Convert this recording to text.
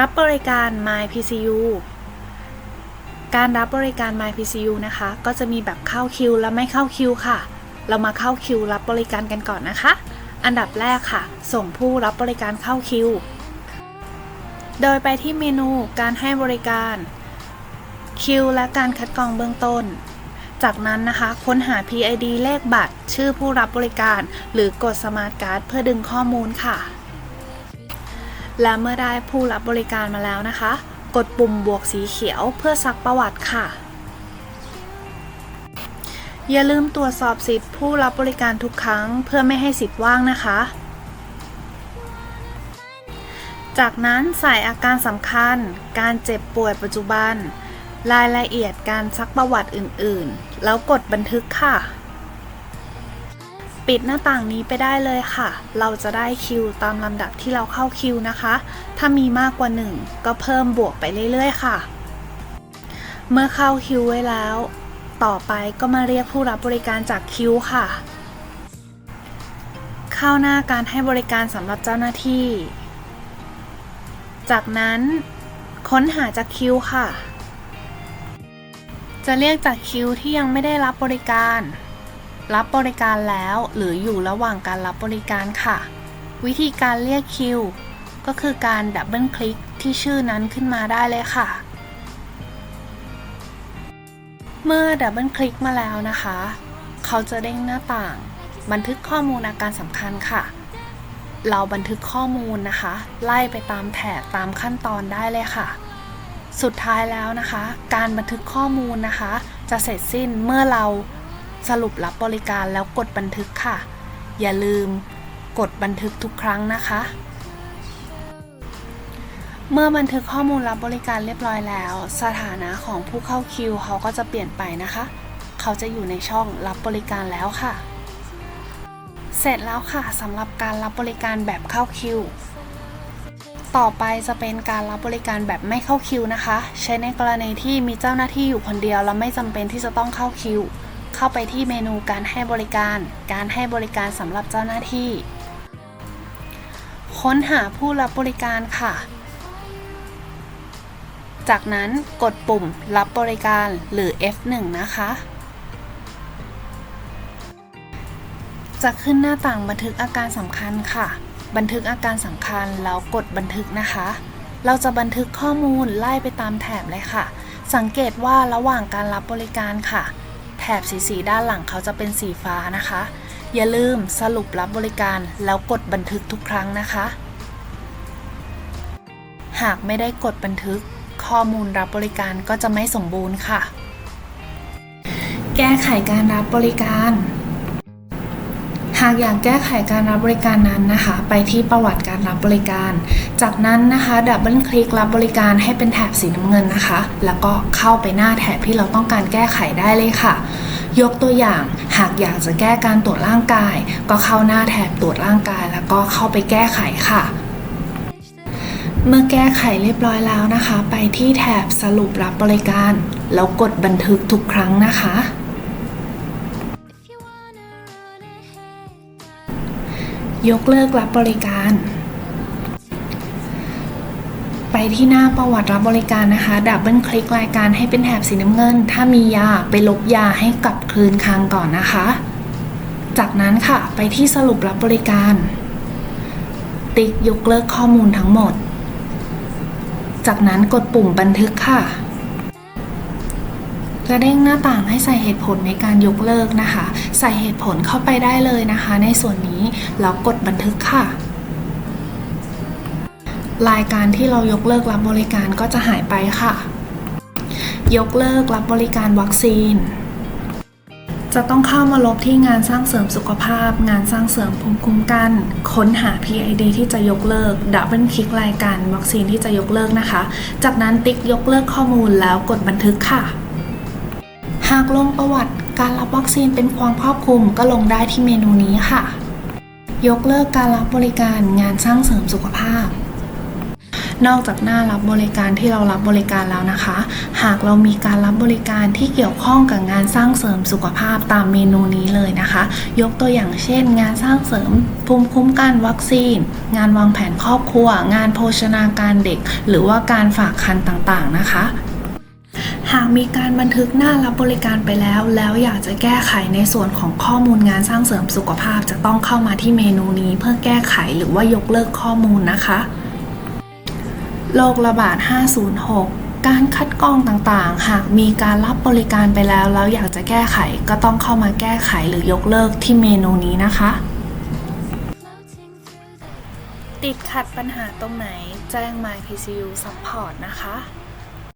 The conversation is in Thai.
รับบริการ My PCU การรับบริการ My PCU นะคะ ก็จะมีแบบเข้าคิวและไม่เข้าคิวค่ะ เรามาเข้าคิวรับบริการกันก่อนนะคะ อันดับแรกค่ะ ส่งผู้รับบริการเข้าคิว โดยไปที่เมนูการให้บริการ คิวและการคัดกรองเบื้องต้น จากนั้นนะคะ ค้นหา PID เลขบัตร ชื่อผู้รับบริการ หรือกดสมาร์ทการ์ดเพื่อดึงข้อมูลค่ะ และเมื่อได้ผู้รับบริการมาแล้วนะคะ กดปุ่มบวกสีเขียวเพื่อซักประวัติค่ะ อย่าลืมตรวจสอบสิทธิ์ผู้รับบริการทุกครั้ง เพื่อไม่ให้สิทธิ์ว่างนะคะ จากนั้นใส่อาการสำคัญ การเจ็บป่วยปัจจุบัน รายละเอียดการซักประวัติอื่น ๆ แล้วกดบันทึกค่ะ ปิดหน้าต่างนี้ไปได้เลยค่ะ เราจะได้คิวตามลำดับที่เราเข้าคิวนะคะ ถ้ามีมากกว่าหนึ่งก็เพิ่มบวกไปเรื่อยๆค่ะ เมื่อเข้าคิวไว้แล้ว ต่อไปก็มาเรียกผู้รับบริการจากคิวค่ะ เข้าหน้าการให้บริการสำหรับเจ้าหน้าที่ จากนั้น ค้นหาจากคิวค่ะ จะเรียกจากคิวที่ยังไม่ได้รับบริการ รับบริการแล้ว หรืออยู่ระหว่างการรับบริการค่ะ วิธีการเรียกคิว ก็คือการดับเบิลคลิกที่ชื่อนั้นขึ้นมาได้เลยค่ะ เมื่อดับเบิลคลิกมาแล้วนะคะ เขาจะเด้งหน้าต่าง บันทึกข้อมูลอาการสำคัญค่ะ เราบันทึกข้อมูลนะคะ ไล่ไปตามแถบตามขั้นตอนได้เลยค่ะสุดท้ายแล้วนะคะ การบันทึกข้อมูลนะคะ จะเสร็จสิ้นเมื่อเรา สรุปรับบริการแล้วกดบันทึกค่ะ อย่าลืมกดบันทึกทุกครั้งนะคะ เมื่อบันทึกข้อมูลรับบริการเรียบร้อยแล้ว สถานะของผู้เข้าคิวเขาก็จะเปลี่ยนไปนะคะ เขาจะอยู่ในช่องรับบริการแล้วค่ะ เสร็จแล้วค่ะสำหรับการรับบริการแบบเข้าคิวต่อไปจะเป็นการรับบริการแบบไม่เข้าคิวนะคะ ใช้ในกรณีที่มีเจ้าหน้าที่อยู่คนเดียว แล้วไม่จำเป็นที่จะต้องเข้าคิว เข้าไปที่เมนูการให้บริการ การให้บริการสำหรับเจ้าหน้าที่ ค้นหาผู้รับบริการค่ะ จากนั้นกดปุ่มรับบริการหรือ F1 นะคะ จะขึ้นหน้าต่างบันทึกอาการสำคัญค่ะ บันทึกอาการสำคัญแล้วกดบันทึกนะคะเราจะบันทึกข้อมูลไล่ไปตามแถบเลยค่ะ สังเกตว่าระหว่างการรับบริการค่ะ แถบสีสีด้านหลังเขาจะเป็นสีฟ้านะคะ อย่าลืมสรุปรับบริการแล้วกดบันทึกทุกครั้งนะคะ หากไม่ได้กดบันทึกข้อมูลรับบริการก็จะไม่สมบูรณ์ค่ะ แก้ไขการรับบริการากอยากแก้ไขการรับบริการนั้นนะคะ ไปที่ประวัติการรับบริการ จากนั้นนะคะดับเบิลคลิกรับบริการให้เป็นแถบสีน้ำเงินนะคะ แล้วก็เข้าไปหน้าแถบที่เราต้องการแก้ไขได้เลยค่ะ ยกตัวอย่างหากอยากจะแก้การตรวจร่างกาย ก็เข้าหน้าแถบตรวจร่างกาย แล้วก็เข้าไปแก้ไขค่ะเมื่อแก้ไขเรียบร้อยแล้วนะคะ ไปที่แถบสรุปรับบริการ แล้วกดบันทึกทุกครั้งนะคะ ยกเลิกรับบริการ ไปที่หน้าประวัติรับบริการนะคะดับเบิลคลิกรายการให้เป็นแถบสีน้ำเงิน ถ้ามียาไปลบยาให้กลับคืนคลังก่อนนะคะ จากนั้นค่ะไปที่สรุปรับบริการ ติ๊กยกเลิกข้อมูลทั้งหมด จากนั้นกดปุ่มบันทึกค่ะ กระเด้งหน้าต่างให้ใส่เหตุผลในการยกเลิกนะคะ ใส่เหตุผลเข้าไปได้เลยนะคะ ในส่วนนี้แล้วกดบันทึกค่ะรายการที่เรายกเลิกรับบริการก็จะหายไปค่ะ ยกเลิกรับบริการวัคซีน จะต้องเข้ามาลบที่งานสร้างเสริมสุขภาพ งานสร้างเสริมภูมิคุ้มกัน ค้นหา PID ที่จะยกเลิกดับเบิลคลิกรายการวัคซีนที่จะยกเลิกนะคะ จากนั้นติ๊กยกเลิกข้อมูลแล้วกดบันทึกค่ะ หากลงประวัติการรับวัคซีนเป็นความครอบคลุมก็ลงได้ที่เมนูนี้ค่ะ ยกเลิกการรับบริการงานสร้างเสริมสุขภาพ นอกจากหน้ารับบริการที่เรารับบริการแล้วนะคะ หากเรามีการรับบริการที่เกี่ยวข้องกับงานสร้างเสริมสุขภาพตามเมนูนี้เลยนะคะ ยกตัวอย่างเช่น งานสร้างเสริมภูมิคุ้มกันวัคซีน งานวางแผนครอบครัว งานโภชนาการเด็ก หรือว่าการฝากคันต่างๆนะคะ หากมีการบันทึกหน้ารับบริการไปแล้ว แล้วอยากจะแก้ไขในส่วนของข้อมูลงานสร้างเสริมสุขภาพ จะต้องเข้ามาที่เมนูนี้เพื่อแก้ไขหรือว่ายกเลิกข้อมูลนะคะโรคระบาด 506การคัดกรองต่างๆ หากมีการรับบริการไปแล้ว แล้วอยากจะแก้ไขก็ต้องเข้ามาแก้ไขหรือยกเลิกที่เมนูนี้นะคะ ติดขัดปัญหาตรงไหนแจ้ง MyPCU Support นะคะ